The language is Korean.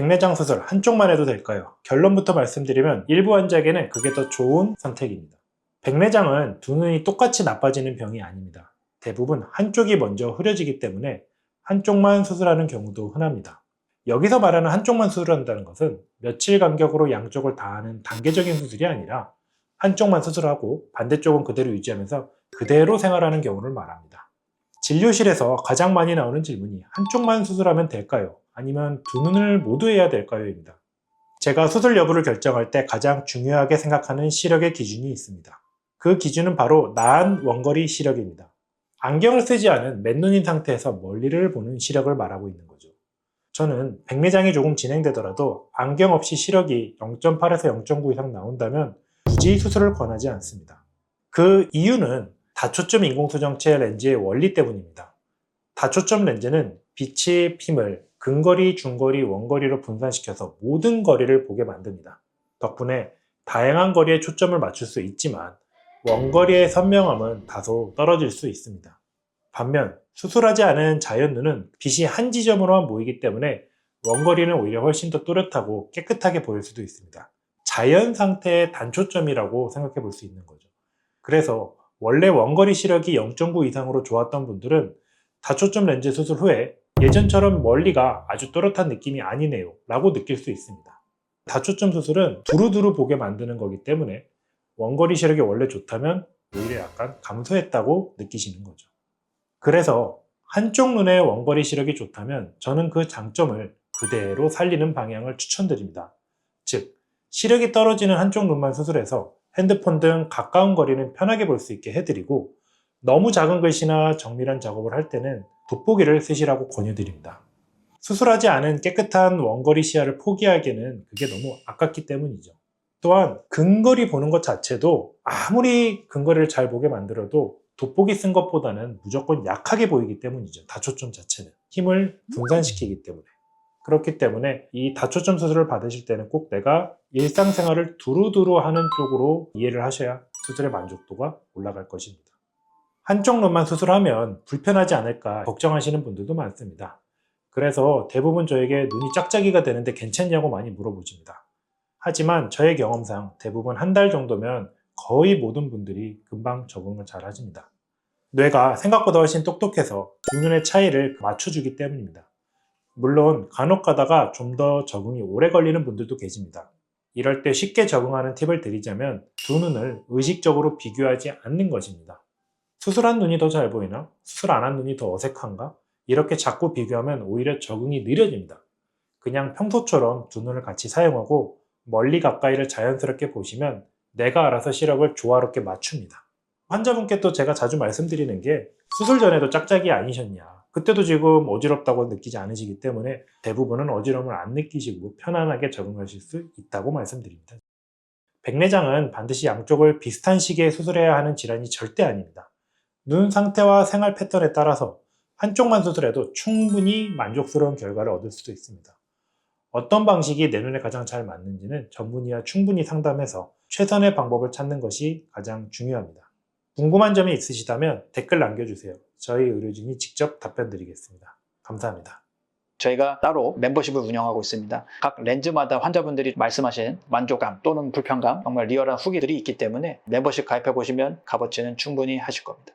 백내장 수술 한쪽만 해도 될까요? 결론부터 말씀드리면 일부 환자에게는 그게 더 좋은 선택입니다. 백내장은 두 눈이 똑같이 나빠지는 병이 아닙니다. 대부분 한쪽이 먼저 흐려지기 때문에 한쪽만 수술하는 경우도 흔합니다. 여기서 말하는 한쪽만 수술한다는 것은 며칠 간격으로 양쪽을 다 하는 단계적인 수술이 아니라 한쪽만 수술하고 반대쪽은 그대로 유지하면서 그대로 생활하는 경우를 말합니다. 진료실에서 가장 많이 나오는 질문이 한쪽만 수술하면 될까요? 아니면 두 눈을 모두 해야 될까요?입니다. 제가 수술 여부를 결정할 때 가장 중요하게 생각하는 시력의 기준이 있습니다. 그 기준은 바로 나은 원거리 시력입니다. 안경을 쓰지 않은 맨눈인 상태에서 멀리를 보는 시력을 말하고 있는 거죠. 저는 백내장이 조금 진행되더라도 안경 없이 시력이 0.8에서 0.9 이상 나온다면 굳이 수술을 권하지 않습니다. 그 이유는 다초점 인공수정체 렌즈의 원리 때문입니다. 다초점 렌즈는 빛의 핌을 근거리, 중거리, 원거리로 분산시켜서 모든 거리를 보게 만듭니다. 덕분에 다양한 거리에 초점을 맞출 수 있지만 원거리의 선명함은 다소 떨어질 수 있습니다. 반면 수술하지 않은 자연 눈은 빛이 한 지점으로만 모이기 때문에 원거리는 오히려 훨씬 더 또렷하고 깨끗하게 보일 수도 있습니다. 자연 상태의 단초점이라고 생각해 볼 수 있는 거죠. 그래서 원래 원거리 시력이 0.9 이상으로 좋았던 분들은 다초점 렌즈 수술 후에 예전처럼 멀리가 아주 또렷한 느낌이 아니네요 라고 느낄 수 있습니다. 다초점 수술은 두루두루 보게 만드는 거기 때문에 원거리 시력이 원래 좋다면 오히려 약간 감소했다고 느끼시는 거죠. 그래서 한쪽 눈의 원거리 시력이 좋다면 저는 그 장점을 그대로 살리는 방향을 추천드립니다. 즉, 시력이 떨어지는 한쪽 눈만 수술해서 핸드폰 등 가까운 거리는 편하게 볼 수 있게 해드리고 너무 작은 글씨나 정밀한 작업을 할 때는 돋보기를 쓰시라고 권유드립니다. 수술하지 않은 깨끗한 원거리 시야를 포기하기에는 그게 너무 아깝기 때문이죠. 또한 근거리 보는 것 자체도 아무리 근거리를 잘 보게 만들어도 돋보기 쓴 것보다는 무조건 약하게 보이기 때문이죠. 다초점 자체는. 힘을 분산시키기 때문에. 그렇기 때문에 이 다초점 수술을 받으실 때는 꼭 내가 일상생활을 두루두루 하는 쪽으로 이해를 하셔야 수술의 만족도가 올라갈 것입니다. 한쪽 눈만 수술하면 불편하지 않을까 걱정하시는 분들도 많습니다. 그래서 대부분 저에게 눈이 짝짝이가 되는데 괜찮냐고 많이 물어보십니다. 하지만 저의 경험상 대부분 한 달 정도면 거의 모든 분들이 금방 적응을 잘 하십니다. 뇌가 생각보다 훨씬 똑똑해서 두 눈의 차이를 맞춰주기 때문입니다. 물론 간혹 가다가 좀 더 적응이 오래 걸리는 분들도 계십니다. 이럴 때 쉽게 적응하는 팁을 드리자면 두 눈을 의식적으로 비교하지 않는 것입니다. 수술한 눈이 더 잘 보이나? 수술 안 한 눈이 더 어색한가? 이렇게 자꾸 비교하면 오히려 적응이 느려집니다. 그냥 평소처럼 두 눈을 같이 사용하고 멀리 가까이를 자연스럽게 보시면 내가 알아서 시력을 조화롭게 맞춥니다. 환자분께 또 제가 자주 말씀드리는 게 수술 전에도 짝짝이 아니셨냐. 그때도 지금 어지럽다고 느끼지 않으시기 때문에 대부분은 어지러움을 안 느끼시고 편안하게 적응하실 수 있다고 말씀드립니다. 백내장은 반드시 양쪽을 비슷한 시기에 수술해야 하는 질환이 절대 아닙니다. 눈 상태와 생활 패턴에 따라서 한쪽만 수술해도 충분히 만족스러운 결과를 얻을 수도 있습니다. 어떤 방식이 내 눈에 가장 잘 맞는지는 전문의와 충분히 상담해서 최선의 방법을 찾는 것이 가장 중요합니다. 궁금한 점이 있으시다면 댓글 남겨주세요. 저희 의료진이 직접 답변 드리겠습니다. 감사합니다. 저희가 따로 멤버십을 운영하고 있습니다. 각 렌즈마다 환자분들이 말씀하신 만족감 또는 불편감, 정말 리얼한 후기들이 있기 때문에 멤버십 가입해 보시면 값어치는 충분히 하실 겁니다.